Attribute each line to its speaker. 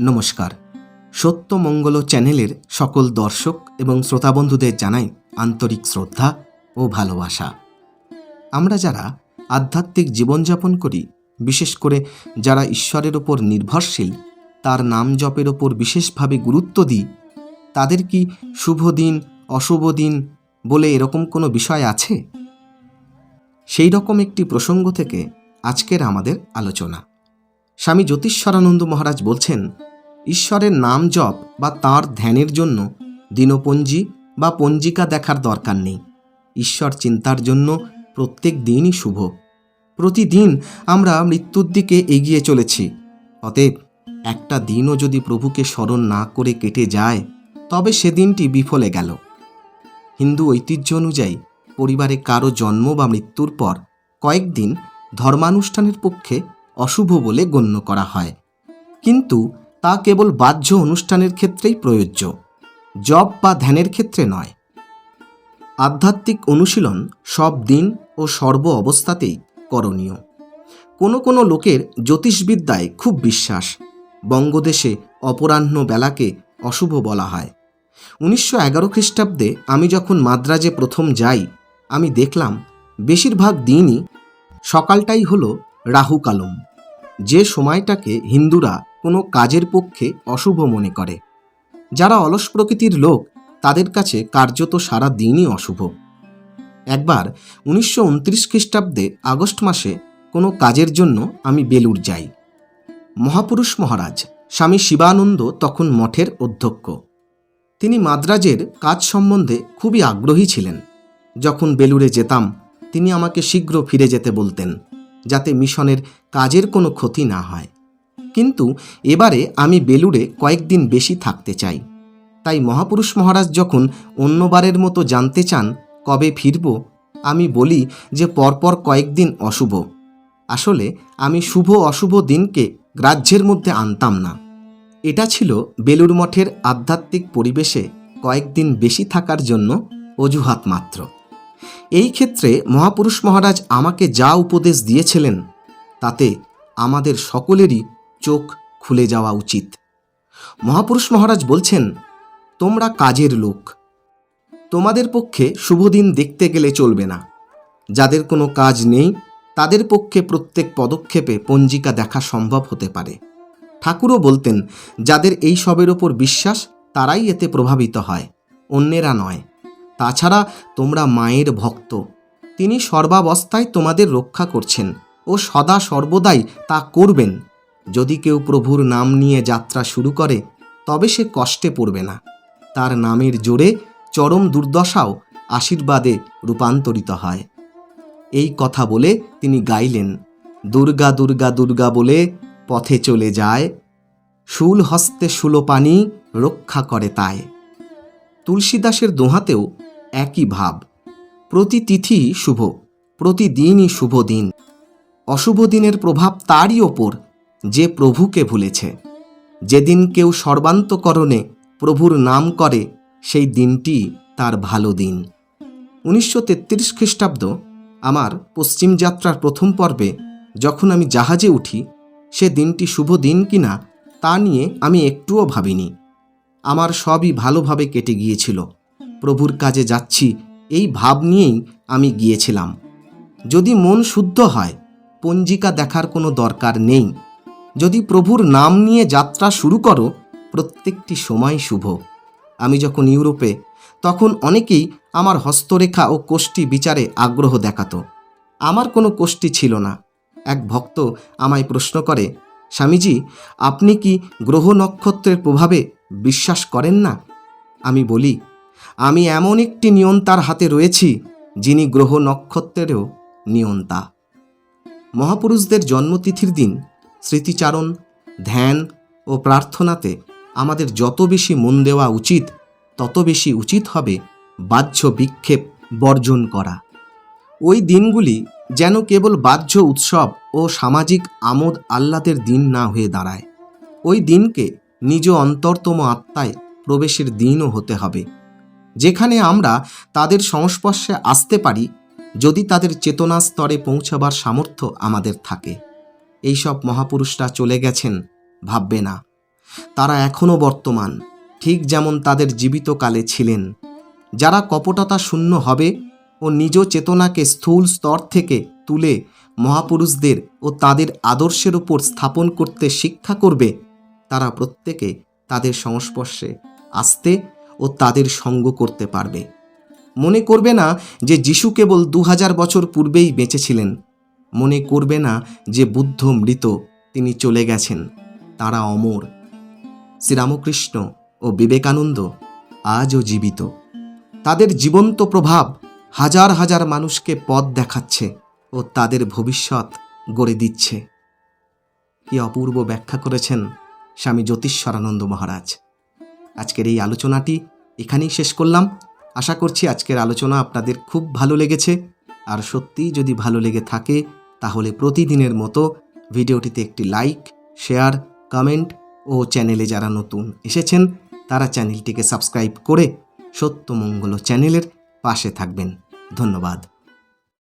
Speaker 1: নমস্কার। সত্যমঙ্গল চ্যানেলের সকল দর্শক এবং শ্রোতাবন্ধুদের জানাই আন্তরিক শ্রদ্ধা ও ভালোবাসা। আমরা যারা আধ্যাত্মিক জীবনযাপন করি, বিশেষ করে যারা ঈশ্বরের ওপর নির্ভরশীল, তার নাম জপের ওপর বিশেষভাবে গুরুত্ব দিই, তাদের কি শুভ দিন, অশুভ দিন বলে এরকম কোনো বিষয় আছে? সেই রকম একটি প্রসঙ্গ থেকে আজকের আমাদের আলোচনা। স্বামী জ্যোতিষ্বরানন্দ মহারাজ বলছেন, ঈশ্বরের নাম জপ বা তার ধ্যানের জন্য দিনপঞ্জি বা পঞ্জিকা দেখার দরকার নেই। ঈশ্বর চিন্তার জন্য প্রত্যেক দিনই শুভ। প্রতিদিন আমরা মৃত্যুর দিকে এগিয়ে চলেছি। অতএব একটা দিনও যদি প্রভুকে স্মরণ না করে কেটে যায়, তবে সেদিনটি বিফলে গেল। হিন্দু ঐতিহ্য অনুযায়ী পরিবারে কারও জন্ম বা মৃত্যুর পর কয়েকদিন ধর্মানুষ্ঠানের পক্ষে অশুভ বলে গণ্য করা হয়। কিন্তু তা কেবল বাহ্য অনুষ্ঠানের ক্ষেত্রেই প্রযোজ্য জব বা ধ্যানের ক্ষেত্রে নয়। আধ্যাত্মিক অনুশীলন সব দিন ও সর্ব অবস্থাতেই করণীয়। কোনো কোনো লোকের জ্যোতিষবিদ্যায় খুব বিশ্বাস, বঙ্গদেশে অপরাহ্ন বেলাকে অশুভ বলা হয়। উনিশশো এগারো খ্রিস্টাব্দে আমি যখন মাদ্রাজে প্রথম যাই, আমি দেখলাম, বেশিরভাগ দিনই সকালটাই হলো রাহু কালম। যে সময়টাকে হিন্দুরা কোনো কাজের পক্ষে অশুভ মনে করে। যারা অলস প্রকৃতির লোক, তাদের কাছে কার্যত সারা দিনই অশুভ। একবার উনিশশো উনত্রিশ খ্রিস্টাব্দে আগস্ট মাসে কোনো কাজের জন্য আমি বেলুর যাই। মহাপুরুষ মহারাজ, স্বামী শিবানন্দ তখন মঠের অধ্যক্ষ। তিনি মাদ্রাজের কাজ সম্বন্ধে খুবই আগ্রহী ছিলেন। যখন বেলুড়ে যেতাম, তিনি আমাকে শীঘ্র ফিরে যেতে বলতেন। যাতে মিশনের কাজের কোনো ক্ষতি না হয়। কিন্তু এবারে আমি বেলুড়ে কয়েকদিন বেশি থাকতে চাই। তাই মহাপুরুষ মহারাজ যখন অন্যবারের মতো জানতে চান কবে ফিরব, আমি বলি যে পরপর কয়েকদিন অশুভ। আসলে আমি শুভ অশুভ দিনকে গ্রাহ্যের মধ্যে আনতাম না। এটা ছিল বেলুর মঠের আধ্যাত্মিক পরিবেশে কয়েকদিন বেশি থাকার জন্য অজুহাত মাত্র। এই ক্ষেত্রে মহাপুরুষ মহারাজ আমাকে যা উপদেশ দিয়েছিলেন, তাতে আমাদের সকলেরই চোখ খুলে যাওয়া উচিত। মহাপুরুষ মহারাজ বলছেন, তোমরা কাজের লোক। তোমাদের পক্ষে শুভ দিন দেখতে গেলে চলবে না। যাদের কোনো কাজ নেই, তাদের পক্ষে প্রত্যেক পদক্ষেপে পঞ্জিকা দেখা সম্ভব হতে পারে। ঠাকুরও বলতেন, যাদের এই সবের ওপর বিশ্বাস, তারাই এতে প্রভাবিত হয়, অন্যেরা নয়। তাছাড়া তোমরা মায়ের ভক্ত। তিনি সর্বাবস্থায় তোমাদের রক্ষা করছেন ও সদা সর্বদাই তা করবেন। যদি কেউ প্রভুর নাম নিয়ে যাত্রা শুরু করে, তবে সে কষ্টে পড়বে না। তার নামের জোরে চরম দুর্দশাও আশীর্বাদে রূপান্তরিত হয়। এই কথা বলে তিনি গাইলেন, দুর্গা দুর্গা দুর্গা বলে পথে চলে যায়, শুল হস্তে শুলো পানি রক্ষা করে তাই। তুলসীদাসের দোহাতেও একই ভাব। প্রতি তিথি শুভ প্রতিদিনই শুভ দিন। অশুভ দিনের প্রভাব তারই ওপর, যে প্রভুকে ভুলেছে। যেদিন কেউ সর্বান্তকরণে প্রভুর নাম করে, সেই দিনটি তার ভালো দিন। উনিশশো তেত্রিশ খ্রিস্টাব্দ, আমার পশ্চিম যাত্রার প্রথম পর্বে যখন আমি জাহাজে উঠি, সে দিনটি শুভ দিন কিনা তা নিয়ে আমি একটুও ভাবিনি। আমার সবই ভালোভাবে কেটে গিয়েছিল। প্রভুর কাজে যাচ্ছি, এই ভাব নিয়েই আমি গিয়েছিলাম। যদি মন শুদ্ধ হয়, পঞ্জিকা দেখার কোনো দরকার নেই। যদি প্রভুর নাম নিয়ে যাত্রা শুরু করো, প্রত্যেকটি সময় শুভ। আমি যখন ইউরোপে, তখন অনেকেই আমার হস্তরেখা ও কোষ্ঠী বিচারে আগ্রহ দেখাতো। আমার কোনো কোষ্ঠী ছিল না। এক ভক্ত আমায় প্রশ্ন করে, স্বামীজি, আপনি কি গ্রহ নক্ষত্রের প্রভাবে বিশ্বাস করেন না? আমি বলি আমি এমন একটি নিয়ন্তার হাতে রয়েছি, যিনি গ্রহ নক্ষত্রেরও নিয়ন্তা মহাপুরুষদের জন্মতিথির দিন স্মৃতিচারণ, ধ্যান ও প্রার্থনাতে আমাদের যত বেশি মন দেওয়া উচিত, তত বেশি উচিত হবে বাহ্য বিক্ষেপ বর্জন করা। ওই দিনগুলি যেন কেবল বাহ্য উৎসব ও সামাজিক আমোদ আহ্লাদের দিন না হয়ে দাঁড়ায়। ওই দিনকে নিজ অন্তরতম আত্মায় প্রবেশের দিনও হতে হবে। যেখানে আমরা তাদের সংস্পর্শে আসতে পারি যদি তাদের চেতনা স্তরে পৌঁছাবার সামর্থ্য আমাদের থাকে। এইসব মহাপুরুষরা চলে গেছেন, ভাববে না। তারা এখনও বর্তমান, ঠিক যেমন তাদের জীবিতকালে ছিলেন। যারা কপটতা শূন্য হবে ও নিজ চেতনাকে স্থূল স্তর থেকে তুলে মহাপুরুষদের ও তাদের আদর্শের উপর স্থাপন করতে শিক্ষা করবে, তারা প্রত্যেকে তাদের সংস্পর্শে আসতে ও তাদের সঙ্গ করতে পারবে। মনে করবে না যে যিশু কেবল দু হাজার বছর পূর্বেই বেঁচেছিলেন। মনে করবে না যে বুদ্ধ মৃত, তিনি চলে গেছেন। তারা অমর। শ্রীরামকৃষ্ণ ও বিবেকানন্দ আজও জীবিত। তাদের জীবন্ত প্রভাব হাজার হাজার মানুষকে পথ দেখাচ্ছে ও তাদের ভবিষ্যৎ গড়ে দিচ্ছে। কি অপূর্ব ব্যাখ্যা করেছেন স্বামী জ্যোতিষ্বরানন্দ মহারাজ। আজকের এই আলোচনাটি এখানেই শেষ করলাম। আশা করছি আজকের আলোচনা আপনাদের খুব ভালো লেগেছে। আর সত্যিই যদি ভালো লেগে থাকে, তাহলে প্রতিদিনের মতো ভিডিওটিতে একটি লাইক, শেয়ার, কমেন্ট ও চ্যানেলে যারা নতুন এসেছেন, তারা চ্যানেলটিকে সাবস্ক্রাইব করে সত্যমঙ্গল চ্যানেলের পাশে থাকবেন। ধন্যবাদ।